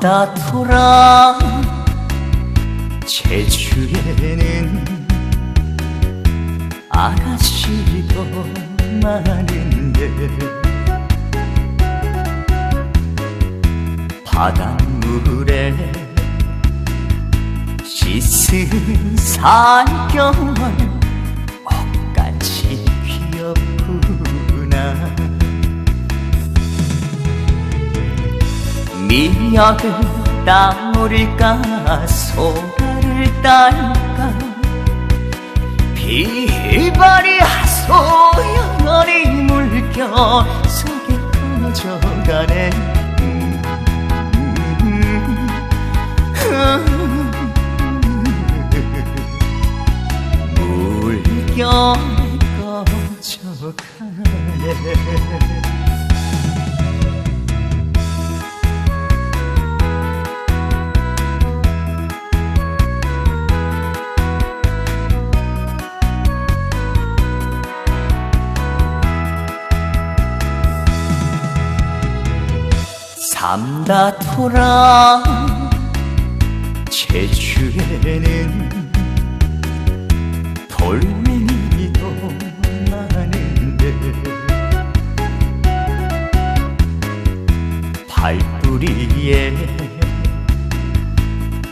삼다토라. 제주에는 아가씨도 많은데 바닷물에 씻은 산경을 미역을 따물까 소가를 딸까. 비바리 하소연이 물결 속에 꺼져가네. 물결에 꺼져가네 삼다토라. 제주에는 돌멩이도 많은데 발뿌리에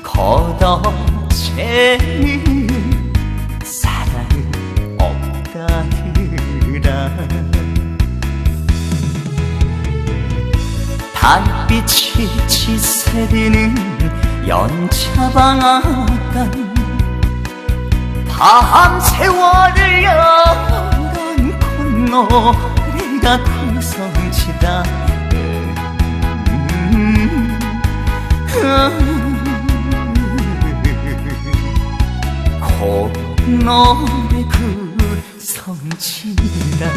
걷어채는 사랑은 없다더라 달빛이 지새리는 연차방앗간 밤 세월을 여간 콧노래가 구성지다 음, 콧노래 구성지다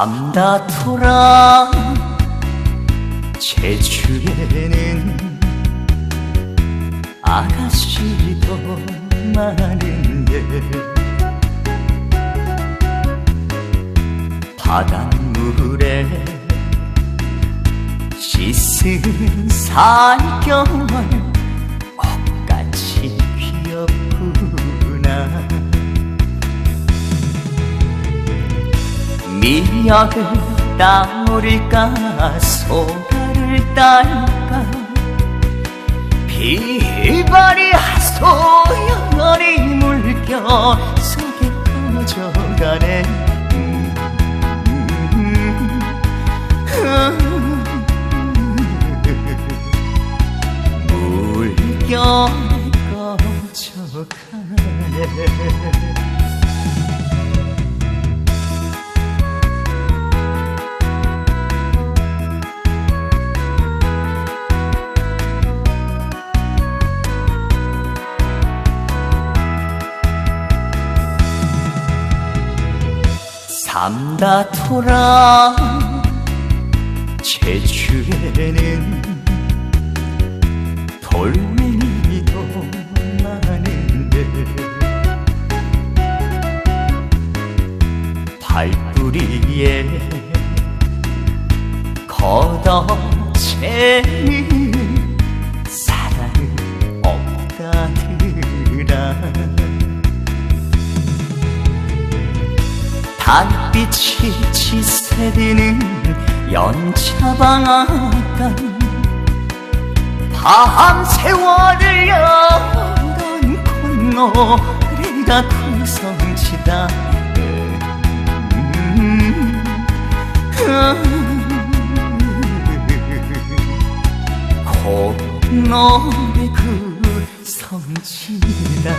삼다토라 제주에는 아가씨도 많은데 바닷물에 씻은 산경을 미역을 따물까 소가를 딸까? 비바리 하소연이 물결 속에 꺼져가네. 물결에 꺼져가네 삼다토라 제주에는 돌멩이도 많은데 발뿌리에 걷어채는 달빛이 지새리는 연차방앗간 밤 세월을 여간 콧노래가 구성지다 음, 콧노래 구성지다